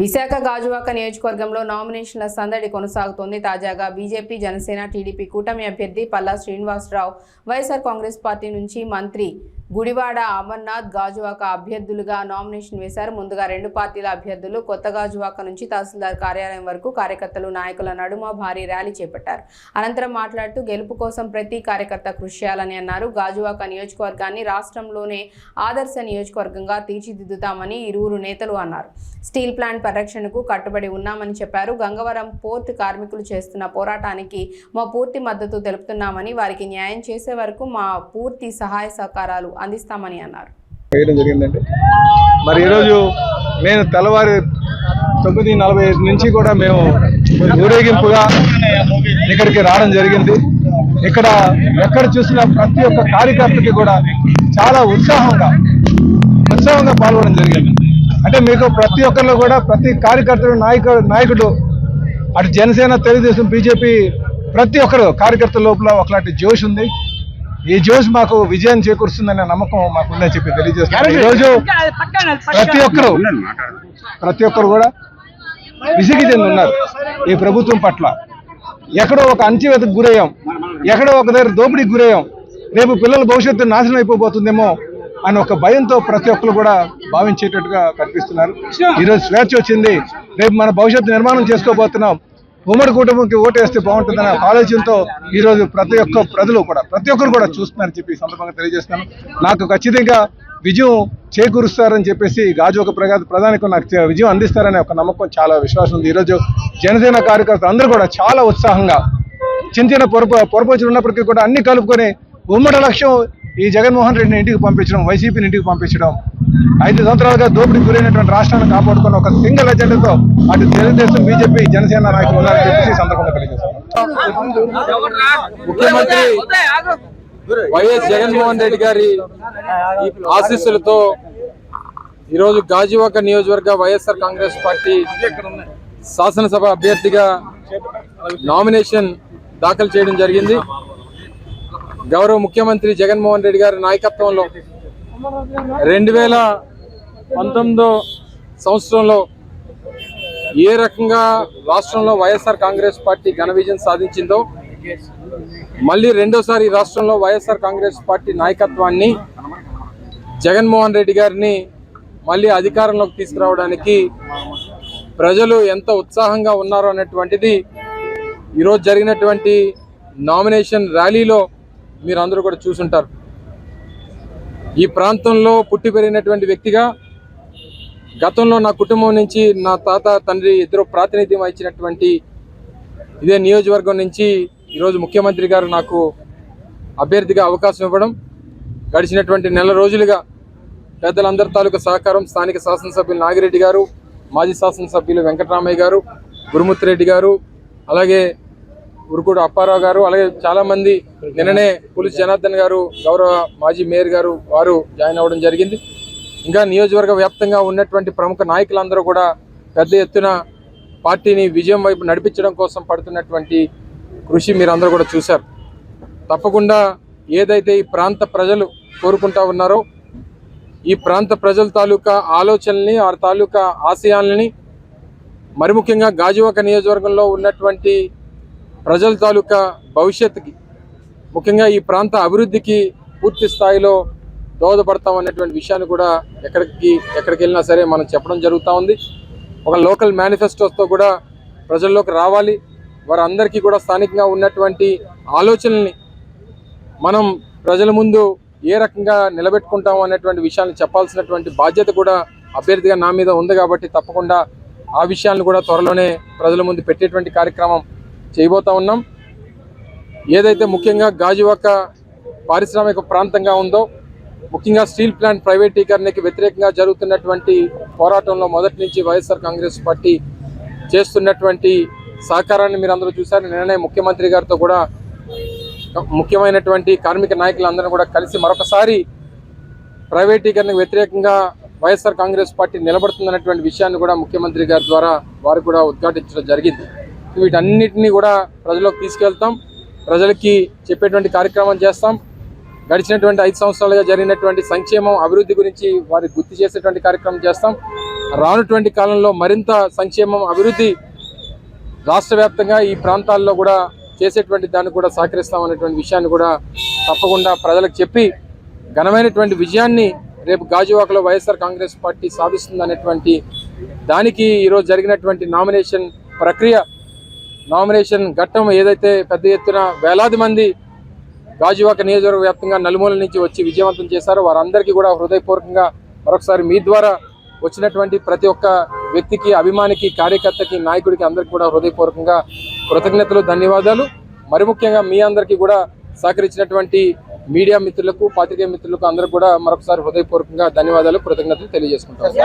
విశాఖ గాజువాక నియోజకవర్గంలో నామినేషన్ల సందడి కొనసాగుతోంది. తాజాగా బీజేపీ జనసేన టీడీపీ కూటమి అభ్యర్థి Palla Srinivasarao YSR Congress party నుంచి మంత్రి గుడివాడ అమర్నాథ్ గాజువాక అభ్యర్థులుగా నామినేషన్ వేశారు. ముందుగా రెండు పార్టీల అభ్యర్థులు కొత్త గాజువాక నుంచి తహసీల్దార్ కార్యాలయం వరకు కార్యకర్తలు నాయకుల నడుమ భారీ ర్యాలీ చేపట్టారు. అనంతరం మాట్లాడుతూ గెలుపు కోసం ప్రతి కార్యకర్త కృషి చేయాలని అన్నారు. గాజువాక నియోజకవర్గాన్ని రాష్ట్రంలోనే ఆదర్శ నియోజకవర్గంగా తీర్చిదిద్దుతామని ఇరువురు నేతలు అన్నారు. స్టీల్ ప్లాంట్ పరిరక్షణకు కట్టుబడి ఉన్నామని చెప్పారు. గంగవరం పోర్టు కార్మికులు చేస్తున్న పోరాటానికి మా పూర్తి మద్దతు తెలుపుతున్నామని వారికి న్యాయం చేసే వరకు మా పూర్తి సహాయ సహకారాలు అందిస్తామని అన్నారు. వేయడం జరిగిందండి. మరి ఈరోజు నేను తెల్లవారి తొమ్మిది నలభై ఐదు నుంచి కూడా మేము ఊరేగింపుగా ఇక్కడికి రావడం జరిగింది. ఇక్కడ ఎక్కడ చూసినా ప్రతి ఒక్క కార్యకర్తకి కూడా చాలా ఉత్సాహంగా ఉత్సాహంగా పాల్గొనడం జరిగింది. అంటే మీకు ప్రతి ఒక్కరిలో కూడా ప్రతి కార్యకర్తలు నాయకుడు నాయకుడు అటు జనసేన తెలుగుదేశం బీజేపీ ప్రతి ఒక్కరు కార్యకర్తల లోపల ఒకలాంటి జోష్ ఉంది. ఈ జోష్ మాకు విజయం చేకూరుస్తుందనే నమ్మకం మాకు ఉందని చెప్పి తెలియజేస్తాను ఈరోజు ప్రతి ఒక్కరు ప్రతి ఒక్కరు కూడా విసిగి చెంది ఉన్నారు ఈ ప్రభుత్వం పట్ల. ఎక్కడో ఒక అంచెవేతకు గురయ్యాం. ఎక్కడో ఒక దగ్గర దోపిడీకి గురయ్యాం. రేపు పిల్లల భవిష్యత్తు నాశనం అయిపోబోతుందేమో అని ఒక భయంతో ప్రతి ఒక్కరు కూడా భావించేటట్టుగా కనిపిస్తున్నారు. ఈరోజు స్వేచ్ఛ వచ్చింది. రేపు మన భవిష్యత్తు నిర్మాణం చేసుకోబోతున్నాం. ఉమ్మడి కుటుంబంకి ఓటు వేస్తే బాగుంటుందనే ఆలోచనతో ఈరోజు ప్రతి ఒక్క ప్రజలు కూడా ప్రతి ఒక్కరు కూడా చూస్తున్నారని చెప్పి సందర్భంగా తెలియజేస్తున్నాను. నాకు ఖచ్చితంగా విజయం చేకూరుస్తారని చెప్పేసి గాజు ఒక ప్రగా ప్రధానికి నాకు విజయం అందిస్తారనే ఒక నమ్మకం చాలా విశ్వాసం ఉంది. ఈరోజు జనసేన కార్యకర్తలు అందరూ కూడా చాలా ఉత్సాహంగా చిన్న చిన్న పొరప పొరపచ్చులు ఉన్నప్పటికీ కూడా అన్ని కలుపుకొని ఉమ్మడి లక్ష్యం ఈ జగన్మోహన్ రెడ్డిని ఇంటికి పంపించడం వైసీపీని ఇంటికి పంపించడం ఐదు సంవత్సరాలుగా దోపిడీ గురైనటువంటి రాష్ట్రాన్ని కాపాడుకున్న ఒక సింగిల్ ఎజెండాతో అటు తెలుగుదేశం బీజేపీ జనసేన నాయకులు ఉన్నారని చెప్పేసి ఈ సందర్భంగా ముఖ్యమంత్రి వైఎస్ జగన్మోహన్ రెడ్డి గారి ఆశీస్సులతో ఈరోజు గాజువాక నియోజకవర్గ వైఎస్ఆర్ కాంగ్రెస్ పార్టీ శాసనసభ అభ్యర్థిగా నామినేషన్ దాఖలు చేయడం జరిగింది. గౌరవ ముఖ్యమంత్రి జగన్మోహన్ రెడ్డి గారి నాయకత్వంలో రెండు వేల పంతొమ్మిదో సంవత్సరంలో ఏ రకంగా రాష్ట్రంలో వైఎస్ఆర్ కాంగ్రెస్ పార్టీ ఘన విజయం సాధించిందో మళ్ళీ రెండోసారి రాష్ట్రంలో వైఎస్ఆర్ కాంగ్రెస్ పార్టీ నాయకత్వాన్ని జగన్మోహన్ రెడ్డి గారిని మళ్ళీ అధికారంలోకి తీసుకురావడానికి ప్రజలు ఎంత ఉత్సాహంగా ఉన్నారో అనేటువంటిది ఈరోజు జరిగినటువంటి నామినేషన్ ర్యాలీలో మీరు అందరూ కూడా చూసుంటారు. ఈ ప్రాంతంలో పుట్టి పెరిగినటువంటి వ్యక్తిగా గతంలో నా కుటుంబం నుంచి నా తాత తండ్రి ఇద్దరు ప్రాతినిధ్యం వహించినటువంటి ఇదే నియోజకవర్గం నుంచి ఈరోజు ముఖ్యమంత్రి గారు నాకు అభ్యర్థిగా అవకాశం ఇవ్వడం గడిచినటువంటి నెల రోజులుగా పెద్దలందరి తాలూకా సహకారం స్థానిక శాసనసభ్యులు నాగిరెడ్డి గారు మాజీ శాసనసభ్యులు వెంకటరామయ్య గారు గురుమూర్తిరెడ్డి గారు అలాగే ఉరుకుడు అప్పారావు గారు అలాగే చాలా మంది నిన్ననే పులిస్ జనార్దన్ గారు గౌరవ మాజీ మేయర్ గారు వారు జాయిన్ అవ్వడం జరిగింది. ఇంకా నియోజకవర్గ వ్యాప్తంగా ఉన్నటువంటి ప్రముఖ నాయకులందరూ కూడా పెద్ద ఎత్తున పార్టీని విజయం వైపు నడిపించడం కోసం పడుతున్నటువంటి కృషి మీరందరూ కూడా చూశారు. తప్పకుండా ఏదైతే ఈ ప్రాంత ప్రజలు కోరుకుంటా ఉన్నారో ఈ ప్రాంత ప్రజల తాలూకా ఆలోచనల్ని ఆ తాలూకా ఆశయాలని మరి ముఖ్యంగా గాజువాక నియోజకవర్గంలో ఉన్నటువంటి ప్రజల తాలూకా భవిష్యత్తుకి ముఖ్యంగా ఈ ప్రాంత అభివృద్ధికి పూర్తి స్థాయిలో దోహదపడతాం అనేటువంటి విషయాన్ని కూడా ఎక్కడికి ఎక్కడికి వెళ్ళినా సరే మనం చెప్పడం జరుగుతూ ఉంది. ఒక లోకల్ మేనిఫెస్టోస్తో కూడా ప్రజల్లోకి రావాలి. వారందరికీ కూడా స్థానికంగా ఉన్నటువంటి ఆలోచనల్ని మనం ప్రజల ముందు ఏ రకంగా నిలబెట్టుకుంటాం అనేటువంటి విషయాన్ని చెప్పాల్సినటువంటి బాధ్యత కూడా అభ్యర్థిగా నా మీద ఉంది కాబట్టి తప్పకుండా ఆ విషయాలను కూడా త్వరలోనే ప్రజల ముందు పెట్టేటువంటి కార్యక్రమం చేయబోతా ఉన్నాం. ఏదైతే ముఖ్యంగా గాజువాక పారిశ్రామిక ప్రాంతంగా ఉందో ముఖ్యంగా స్టీల్ ప్లాంట్ ప్రైవేటీకరణకి వ్యతిరేకంగా జరుగుతున్నటువంటి పోరాటంలో మొదటి నుంచి వైఎస్ఆర్ కాంగ్రెస్ పార్టీ చేస్తున్నటువంటి సహకారాన్ని మీరు అందరూ చూశారు. నిన్ననే ముఖ్యమంత్రి గారితో కూడా ముఖ్యమైనటువంటి కార్మిక నాయకులందరూ కూడా కలిసి మరొకసారి ప్రైవేటీకరణకు వ్యతిరేకంగా వైఎస్ఆర్ కాంగ్రెస్ పార్టీ నిలబడుతుందన్నటువంటి విషయాన్ని కూడా ముఖ్యమంత్రి గారి ద్వారా వారు కూడా ఉద్ఘాటించడం జరిగింది. వీటన్నిటిని కూడా ప్రజలకు తీసుకెళ్తాం. ప్రజలకి చెప్పేటువంటి కార్యక్రమం చేస్తాం. గడిచినటువంటి ఐదు సంవత్సరాలుగా జరిగినటువంటి సంక్షేమం అభివృద్ధి గురించి వారికి గుర్తు చేసేటువంటి కార్యక్రమం చేస్తాం. రానుటువంటి కాలంలో మరింత సంక్షేమం అభివృద్ధి రాష్ట్ర ఈ ప్రాంతాల్లో కూడా చేసేటువంటి దాన్ని కూడా సహకరిస్తామనేటువంటి విషయాన్ని కూడా తప్పకుండా ప్రజలకు చెప్పి ఘనమైనటువంటి విజయాన్ని రేపు గాజువాకలో వైఎస్ఆర్ కాంగ్రెస్ పార్టీ సాధిస్తుందనేటువంటి దానికి ఈరోజు జరిగినటువంటి నామినేషన్ ప్రక్రియ నామినేషన్ ఘట్టం ఏదైతే పెద్ద ఎత్తున వేలాది మంది గాజువాక నియోజకవర్గ వ్యాప్తంగా నలుమూల నుంచి వచ్చి విజయవంతం చేశారో వారందరికీ కూడా హృదయపూర్వకంగా మరొకసారి మీ ద్వారా వచ్చినటువంటి ప్రతి ఒక్క వ్యక్తికి అభిమానికి కార్యకర్తకి నాయకుడికి అందరికీ కూడా హృదయపూర్వకంగా కృతజ్ఞతలు ధన్యవాదాలు. మరి ముఖ్యంగా మీ అందరికీ కూడా సహకరించినటువంటి మీడియా మిత్రులకు పాత్రికేయ మిత్రులకు అందరూ కూడా మరొకసారి హృదయపూర్వకంగా ధన్యవాదాలు కృతజ్ఞతలు తెలియజేసుకుంటాం.